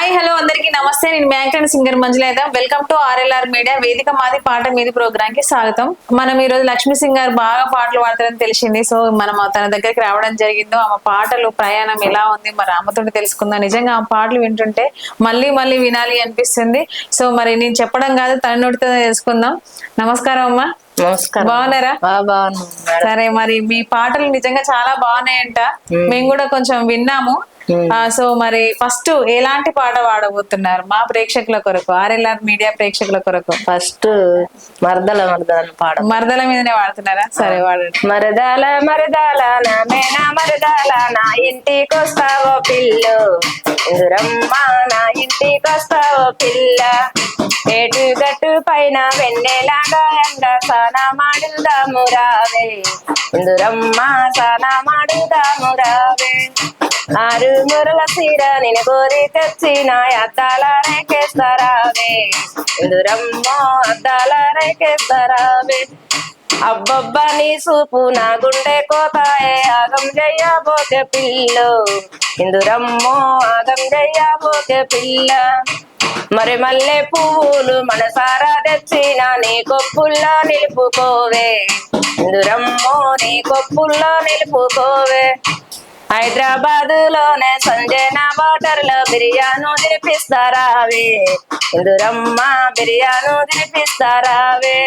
Hi hello అందరికీ నమస్తే. నేను మ్యాంకన్ సింగర్ మంజులేద వెల్కమ్ టు ఆర్ఎల్ఆర్ మీడియా వేదిక మాది పాట మీది ప్రోగ్రామ్కి స్వాగతం. మనం ఈ రోజు లక్ష్మీ సింగ్ గారు బాగా పాటలు పాడతారని తెలిసింది. సో మనం తన దగ్గరికి రావడం జరిగిందో ఆమె పాటలు ప్రయాణం ఎలా ఉంది మరి ఆమెతోటి తెలుసుకుందాం. నిజంగా ఆ పాటలు వింటుంటే మళ్ళీ మళ్ళీ వినాలి అనిపిస్తుంది. సో మరి నేను చెప్పడం కాదు తన నోటితో తెలుసుకుందాం. నమస్కారం అమ్మా. నమస్కారం. బాగున్నారా? సరే మరి మీ పాటలు నిజంగా చాలా బాగున్నాయంట. మేము కూడా కొంచెం విన్నాము. సో మరి ఫస్ట్ ఎలాంటి పాట పాడబోతున్నారు మా ప్రేక్షకుల కొరకు? ఆర్ఎల్ఆర్ మీడియా ప్రేక్షకుల కొరకు? ఫస్ట్ మరదల మరదల పాడ మరదల మీదనే వాడుతున్నారా సరే వాడండి. మరదాల మరదాల నా మేనా మరదాల నా ఇంటికొస్తావో పిల్లు. ఇందురమ్మ నా ఇంటికొస్తావో పిల్ల. ఏటు గట్టు పైన వెన్నెలాగా ఎండ సానా మాడుదాము రావే. ఇందురమ్మ సానా మాడుదాము రావే. ఆరు మురల సీర నేను కోరి తెచ్చిన అద్దాల రేకేస్తారావే ఇందురమ్మ అద్దాల రేకేస్తారావే అబ్బబ్బా నీ సూపు నా గుండె కోతాయే. ఆగం చెయ్యబోకే పిల్ల. ఇందురమ్మో ఆగం చెయ్యబోకే పిల్ల. మరి మల్లె పువ్వులు మనసారా తెచ్చిన నీ కొప్పుల్లో నిలుపుకోవే. ఇందురమ్మో నీ కొప్పుల్లో నిలుపుకోవే. హైదరాబాద్లోనే సంజన వాటర్లో బిర్యాను తినిపిస్తారావే ఇందురమ్మ బిర్యాను తినిపిస్తారావే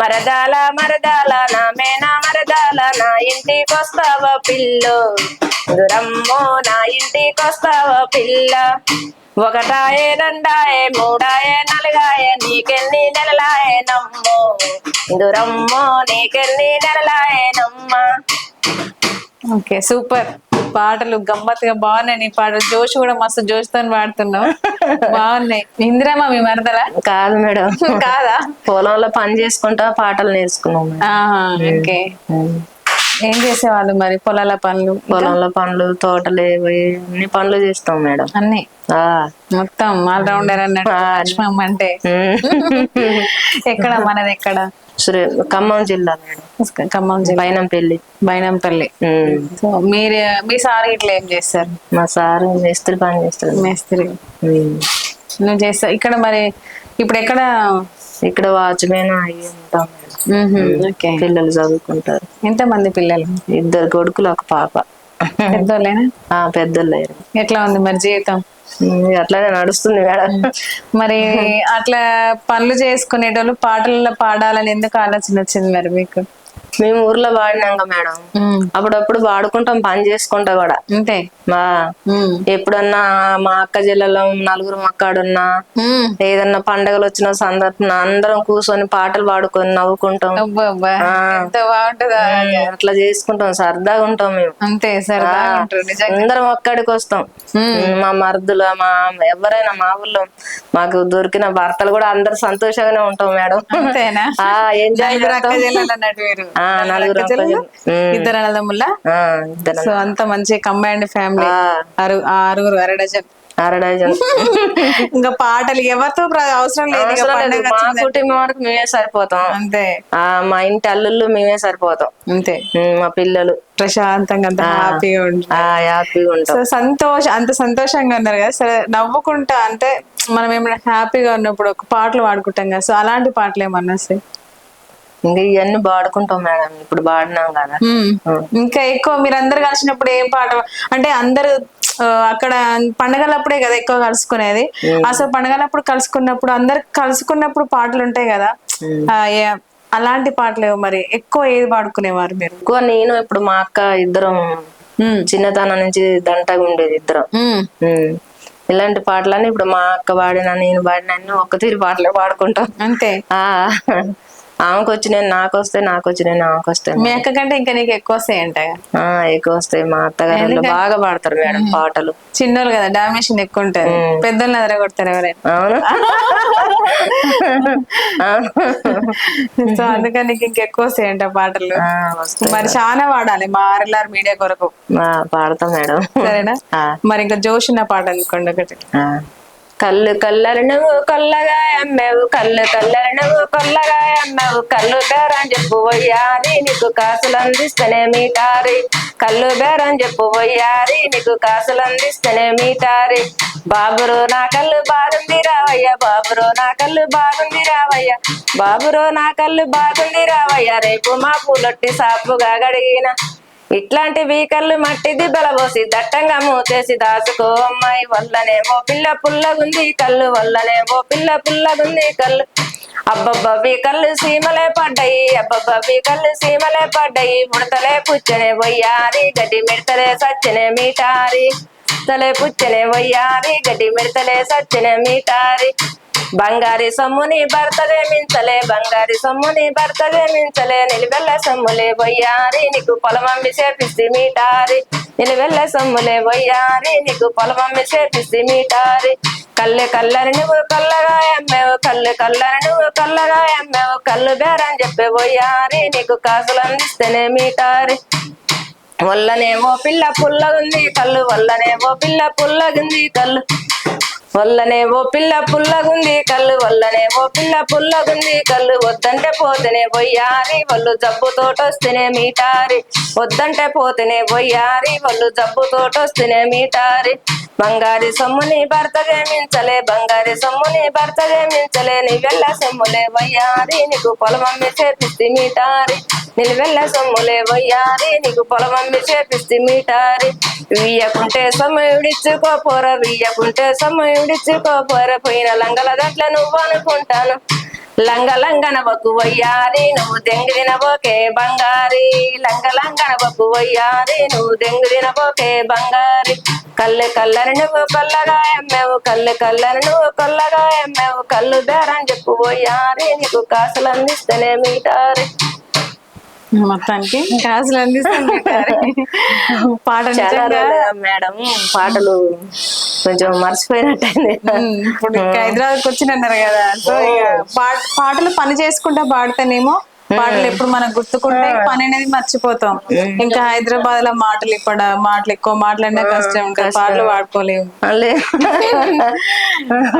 మరదాల మరదాల నా మేనా మరదాల నా ఇంటికి వస్తావా పిల్లు? ఇందురమ్మో నా ఇంటికి వస్తావా పిల్ల? ఒకటాయే రెండాయే మూడాయే నలుగాయే నీకెన్ని నెలలాయే నమ్మో? ఇందురమ్మో నీకెన్ని నెలలాయే నమ్మ? Okay super. పాటలు గమ్మత్తుగా బాగున్నాయి. నీ పాటలు జోష్ కూడా మస్తు జోష్తో పాడుతున్నావు. బాగున్నాయి. ఇందిరమ్మ మీ మరదలా? కాదు మేడం. కాదా? పొలంలో పని చేసుకుంటా పాటలు నేర్చుకున్నాం ఓకే. ఏం చేసేవాళ్ళు మరి పొలాల పనులు? పొలంలో పనులు తోటలు అన్ని పనులు చేస్తాం మేడం. అన్ని? మొత్తం ఆల్ రౌండర్ అన్నట్టు అంటే. ఎక్కడ? మనది ఎక్కడ? శ్రీ ఖమ్మం జిల్లా. మేడం ఖమ్మం జిల్లా. పైన పెళ్ళి బైనంపల్లి సో మీరు మీ సార్ ఇట్లా ఏం చేస్తారు? మా సారు మేస్త్రి పని చేస్తాడు మేస్త్రి. నువ్వు చేస్తావు ఇక్కడ మరి ఇప్పుడు ఎక్కడ? ఇక్కడ వాచ్మెన్ అయ్యి ఉంటాం. పిల్లలు చదువుకుంటారు. ఎంత మంది పిల్లలు? ఇద్దరు కొడుకులు ఒక పాప. పెద్దోళ్ళేనా? లేరు. ఎట్లా ఉంది మరి జీవితం? అట్లానే నడుస్తుంది మేడం. మరి అట్లా పనులు చేసుకునేటోళ్ళు పాటల్లో పాడాలని ఎందుకు ఆలోచన వచ్చింది మరి మీకు? మేము ఊర్లో వాడినాక మేడం. అప్పుడప్పుడు వాడుకుంటాం పని చేసుకుంటా కూడా. అంతే. మా. ఎప్పుడన్నా మా అక్క జిల్లాలో నలుగురు మక్కాడున్నా. ఏదన్నా పండగలు వచ్చిన సందర్భన అందరం కూర్చొని పాటలు పాడుకొని నవ్వుకుంటాం. అట్లా చేసుకుంటాం సరదాగా ఉంటాం మేము. అంతే అందరం ఒక్కడికి వస్తాం. మా మరుదులు మా ఎవరైనా మా ఊళ్ళో మాకు దొరికిన భర్తలు కూడా అందరు సంతోషంగానే ఉంటాం మేడం. ఎంజాయ్ నలుగురు. ఇద్దరు అన్నదమ్ముల సో అంత మంచి కంబైన్డ్ ఫ్యామిలీ. ఆరుగురు అరడజన్ ఇంకా పాటలు ఎవరితో అవసరం లేదు మా. కుటుంబం వరకు మేమే సరిపోతాం. అంతే. ఆ మా ఇంటి అల్లుళ్ళు మేమే సరిపోతాం. అంతే. మా పిల్లలు. ప్రశాంతంగా అంత హ్యాపీగా ఉంటాం. సో సంతోష అంత సంతోషంగా ఉన్నారు కదా. సరే నవ్వుకుంటా అంటే మనం ఏమైనా హ్యాపీగా ఉన్నప్పుడు ఒక పాటలు పాడుకుంటాం కదా. సో అలాంటి పాటలు ఏమన్నా ఇంకా ఇవన్నీ పాడుకుంటాం మేడం ఇప్పుడు పాడినాం కదా. ఇంకా ఎక్కువ మీరు అందరు కలిసినప్పుడు ఏం పాట? అంటే అందరు అక్కడ పండగలప్పుడే కదా ఎక్కువ కలుసుకునేది. అసలు పండగలప్పుడు కలుసుకున్నప్పుడు అందరు కలుసుకున్నప్పుడు పాటలు ఉంటాయి కదా. అలాంటి పాటలు మరి ఎక్కువ ఏది పాడుకునేవారు మీరు? ఎక్కువ నేను ఇప్పుడు మా అక్క ఇద్దరం. చిన్నతనం నుంచి దంటగా ఉండేది ఇద్దరం. ఇలాంటి పాటలన్నీ ఇప్పుడు మా అక్క పాడిన నేను పాడిన అన్ని ఒక్క తీరు పాటలే పాడుకుంటాం. అంతే. ఆమెకు వచ్చి నేను నాకు వస్తే నాకు వచ్చి నేను ఆమెకు వస్తే మీ అక్క కంటే ఇంకా నీకు ఎక్కువ వస్తాయంట ఆ ఎక్కువ వస్తాయి మా అత్తగారు బాగా పాడతారు మేడం పాటలు. చిన్నోళ్ళు కదా డామేషన్ ఎక్కువ ఉంటది. పెద్దోళ్ళని అదరగొడతారు ఎవరైనా. అవును. సో అందుకని నీకు ఇంకెక్కువ వస్తాయంట పాటలు. ఆ, వస్తాయి మరి చాలా వాడాలి మా ఆర్ఎల్ఆర్ మీడియా కొరకు. పాడతాం మేడం. సరేనా. మరి ఇంకా జోష్ ఉన్న పాట అనుకోండి ఒకటి. కళ్ళు కల్లరి నువ్వు కొల్లగా అమ్మావు కళ్ళు కల్లరి నువ్వు కొల్లగా అమ్మావు. కళ్ళు బేరం చెప్పు వయ్యారి నీకు కాసులు అందిస్తేనే మీటారి. కళ్ళు బేరం చెప్పు వయ్యారి నీకు కాసులు అందిస్తేనే మీటారి. బాబురో నా కళ్ళు బాగుంది రావయ్య బాబురో నా కళ్ళు బాగుంది రావయ్య. బాబురో నా కళ్ళు బాగుంది రావయ్య రేపు మా పూలొట్టి సాపుగా గడిగిన ఇట్లాంటి వీకర్లు మట్టిది బలబోసి దట్టంగా మూతేసి దాచుకో అమ్మాయి వల్లనేమో పిల్ల పుల్లగుంది కళ్ళు వల్లనేమో పిల్ల పుల్లగుంది కళ్ళు. అబ్బబ్బవి కళ్ళు సీమలే పడ్డాయి అబ్బబ్బవి కళ్ళు సీమలే పడ్డాయి. ముడతలే పుచ్చనే వయ్యారి గడ్డి మిడతలే సచ్చనే మీటారి. తలే పుచ్చనే వయ్యారి గడ్డి మిడతలే సచ్చనే మీటారి. బంగారి సొమ్ముని భర్త మించలే బంగారి సొమ్ముని భర్త మించలే. నిలువెల్ల సొమ్ములే బొయ్యారి నీకు పొలమమ్మి చేపిస్తే మీటారి. నిలువెల్ల సొమ్ములే బొయ్యారి నీకు పొలమమ్మి చేపిస్తే మీటారి. కళ్ళు కల్లరి నువ్వు కల్లగా అమ్మేవు కళ్ళు కల్లరి నువ్వు కల్లగా అమ్మేవు కళ్ళు బేరని చెప్పే బొయ్యారి నీకు కాసులు అందిస్తేనే మీటారి. వల్లనేమో పిల్ల పుల్లగుంది కళ్ళు వల్లనేమో పిల్ల పుల్లగుంది కళ్ళు వల్లనే ఓ పిల్ల పుల్లగుంది కళ్ళు ఓ పిల్ల పుల్లగుంది కళ్ళు వద్దంటే పోతేనే పోయారి వాళ్ళు జబ్బుతోటొస్తేనే మీటారి. వద్దంటే పోతేనే పోయారి వాళ్ళు జబ్బుతోటొస్తేనే మీటారి. బంగారి సొమ్ముని భర్త మించలే బంగారి సొమ్ముని భర్త మించలే నీ వెళ్ళ సొమ్ములే వయ్యారి నీకు పొలమమ్మి చేపిస్తే మీటారి. నిలువెల్ల సొమ్ములే వయ్యారి నీకు పొలమమ్మి చేపిస్తే మీటారి. వియ్యకుంటే సమయుడిచ్చుకోపోర వియ్యకుంటే సమయుడిచ్చుకోపోర పోయిన లంగల గట్ల నువ్వు అనుకుంటాను. లంగ లంగన బొక్కు వయ్యారి నువ్వు దెంగిదిన బోకే బంగారి. లంగ లంగన బొక్కు వయ్యారి నువ్వు దెంగిదిన బోకే బంగారి. కళ్ళు కల్లరి నువ్వు కొల్లగా ఎమ్మెవు కళ్ళు కల్లరి నువ్వు కొల్లగా ఎమ్మెవు. కళ్ళు బేరని చెప్పు పోయారి నీకు కాసులు అందిస్తేనే మీటారి. మొత్తానికి. కాసులు అందిస్తుంది పాట చాలా నిజంగా రోజులుగా మేడం పాటలు కొంచెం మర్చిపోయినట్టయింది. ఇప్పుడు హైదరాబాద్కి వచ్చినన్నారు కదా. సో పాటలు పని చేసుకుంటా పాడితేనేమో పాటలు ఎప్పుడు మనకు గుర్తుకుంటే పని అనేది మర్చిపోతాం. ఇంకా హైదరాబాద్లో మాటలు ఇప్పుడు మాటలు ఎక్కువ మాట్లాడినా కష్టం ఇంకా పాటలు పాడుకోలేము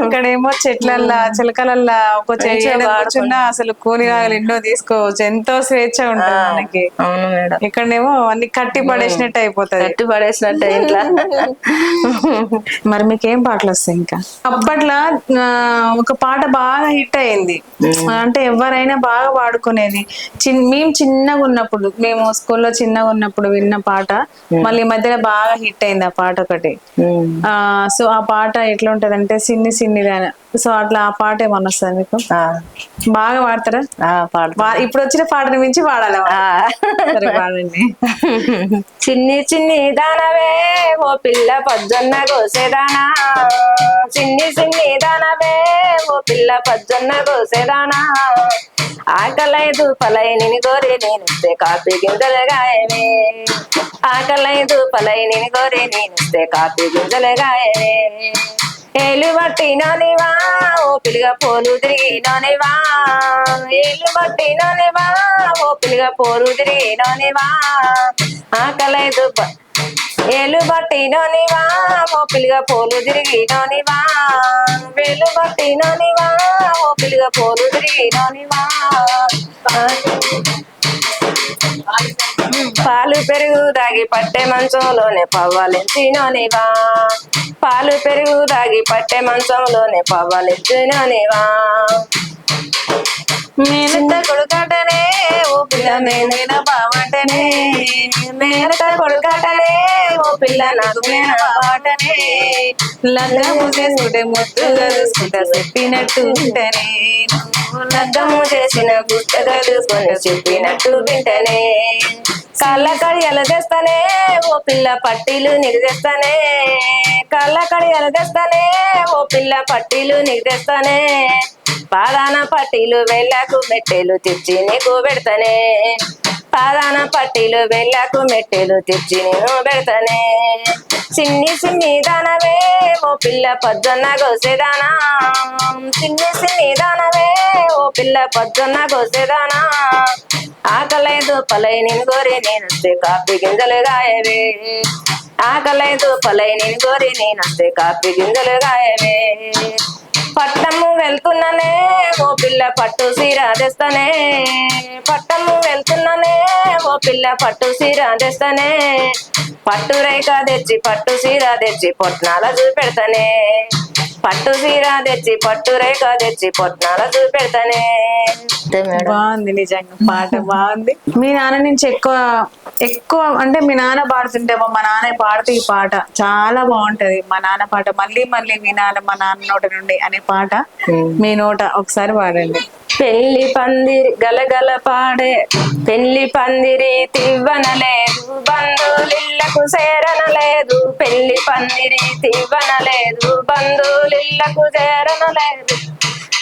అక్కడేమో చెట్లల్లా చిలకలల్లా ఒక కూర్చున్నా అసలు కూలిరాగలు ఎన్నో తీసుకోవచ్చు. ఎంతో స్వేచ్ఛ ఉంటుంది మనకి. అవును మేడం. ఇక్కడనేమో అన్ని కట్టి పడేసినట్టు అయిపోతది. కట్టి పడేసినట్టే ఇంట్లో. మరి మీకేం పాటలు వస్తాయి ఇంకా? అప్పట్లో ఒక పాట బాగా హిట్ అయింది. అంటే ఎవరైనా బాగా పాడుకునేది చిన్ మేము చిన్నగా ఉన్నప్పుడు మేము స్కూల్లో చిన్నగా ఉన్నప్పుడు విన్న పాట మళ్ళీ మధ్యలో బాగా హిట్ అయింది ఆ పాట ఒకటి. ఆ సో ఆ పాట ఎట్లా ఉంటది అంటే సిన్ని సిన్నిదాన సో అట్లా ఆ పాట ఏమన్నా వస్తుంది మీకు? బాగా పాడతారా? ఇప్పుడు వచ్చిన పాటని మించి పాడాలి పాడండి. చిన్ని చిన్ని దానవే ఓ పిల్ల పొద్దున్న కోసేదానా. చిన్ని చిన్ని దానవే ఓ పిల్ల పొద్దున్న కోసేదానా. ఆకలైదు పలై నిని కోరి నేనిస్తే కాపీ గింజలు గాయమే. ఆకలైదు పలై నిని కోరి నేనిస్తే కాపీ గింజలు గాయమే. ఏలు బట్టి నోనివా ఓ పిల్లగా పోలు తిరిగి నోనివా ఏలు బట్టి నోనివా ఓ పిల్లగా పోలు తిరిగి నోనివా ఆకలైదు ఏలు బట్టి నోనివా పోలు తిరిగి వేలు బట్టి నోనివా పోలు తిరిగి పాలు పెరుగు దాగి పట్టే మంచంలోనే పవ్వాలెంచినోనివా పాలు పెరుగు దాగి పట్టే మంచంలోనే పవ్వాలెంచినోనివా మేనత్త కొడుకాటనే ఓ పిల్ల నేనైనా బావంటనే మేనత కొడుకాటనే ఓ పిల్ల నాకు మేన బావటనే. లగ్గము చేసుకుంటే ముద్దుగా చూసుకుంటా చెప్పినట్టు ఉంటనే లగ్గము చేసిన గుట్ట చూసుకొని చెప్పినట్టు వింటనే. కళ్ళ కడియలు తెస్తానే ఓ పిల్ల పట్టీలు నీకు తెస్తానే. కళ్ళ కడియలు తెస్తానే ఓ పిల్ల పట్టీలు నీకు పాదాన పట్టీలు వెళ్ళకు మెట్టెలు తెచ్చి నీకు పెడతానే. పాదాన పట్టీలు వెళ్ళకు మెట్టెలు తెచ్చి నేను పెడతానే. చిన్ని చిన్ని దానవే ఓ పిల్ల పొద్దున్న గోసేదానా చిన్ని చిన్ని దానవే ఓ పిల్ల పొద్దున్న గోసేదానా ఆకలేదు పలై నేను గోరి నేనొస్తే కాపీ గింజలు గాయవే. ఆకలేదు పలై నేను గోరి నేనొస్తే కాపీ గింజలు గాయవే. పట్టము వెళ్తున్నానే ఓ పిల్ల పట్టు సీర తెస్తానే. పట్టము వెళ్తున్నానే ఓ పిల్ల పట్టు సీర తెస్తానే. పట్టు రేఖ తెచ్చి పట్టు సీర తెచ్చి పొట్నాల చూపెడతానే. పట్టు సీర తెచ్చి పట్టు రేఖ తెచ్చి పొట్నాల చూపెడతానే. బాగుంది నిజంగా పాట బాగుంది. మీ నాన్న నుంచి ఎక్కువ ఎక్కువ అంటే మీ నాన్న పాడుతుంటే మా నాన్న పాడితే ఈ పాట చాలా బాగుంటది. మా నాన్న పాట మళ్ళీ మళ్ళీ వినాలి మా నాన్న నోట నుండి అనే పాట మీ నోట ఒకసారి పాడండి. పెళ్ళి పందిరి గలగల పాడే పెళ్ళి పందిరి తివ్వనలేదు బంధువులిళ్ళకు చేరనలేదు పెళ్ళి పందిరి తివ్వనలేదు బంధువులిళ్ళకు చేరనలేదు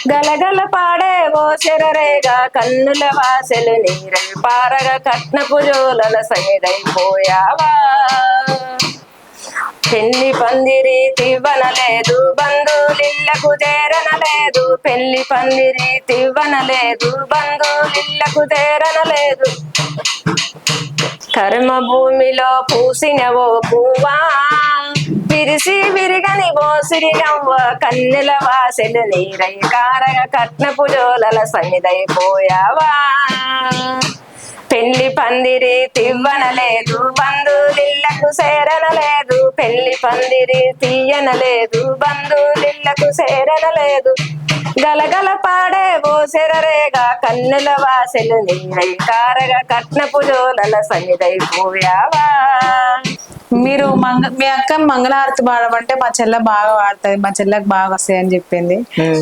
గలగల పాడే ఓ చెరరేగా కన్నుల వాసెలు నీరై పారగ కట్నపు జోలల సైదైపోయావా. పెళ్ళి పందిరి తివ్వనలేదు బంధువులిళ్ళకు చేరనలేదు పెళ్ళి పందిరి తివ్వనలేదు బంధువులిళ్ళకు చేరనలేదు కర్మ భూమిలో పూసిన పువ్వా? విరిసి విరిగని ఓ సిరినవ్వ కన్నెల వాసెలు నీరై కారగ కట్నపు జోలల సన్నిధైపోయావా? పెళ్ళి పందిరి తివ్వనలేదు బంధువులిళ్ళకు చేరనలేదు. పెళ్ళి పందిరి తీయనలేదు బంధువులిళ్ళకు చేరనలేదు. గలగల పాడే ఓ కన్నుల వాసెలు నీరై కారగా కట్నపు జోలల సన్నిధైపోయావా మీరు మంగ మీ అక్క మంగళహారతి పాడమంటే మా చెల్ల బాగా పాడుతుంది మా చెల్లెకి బాగా వస్తాయి అని చెప్పింది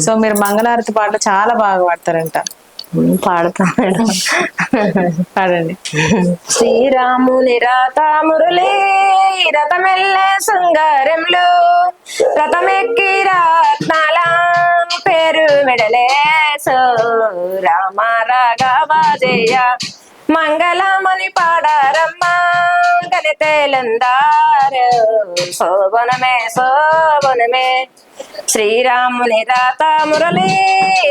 సో మీరు మంగళహారతి పాట చాలా బాగా పాడతారంట. పాడతా మేడం పాడండి శ్రీరాముని రాత మురళి రథమెల్లే శృంగారంలో రథమెక్కి రత్నాల పేరు మెడలేసో. రామ రాఘవాజయ మంగళమని పాడారమ్మా గలితేలందారు శోభనమే శోభనమే. శ్రీరాముని రాత మురళి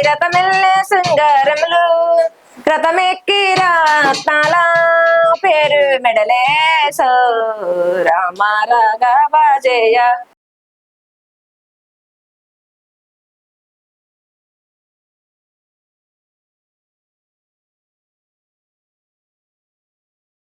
రథమెల్లే శృంగారములు. రథమెక్కి రత్నాల పేరు మెడలేసో రామ రాఘవాజయ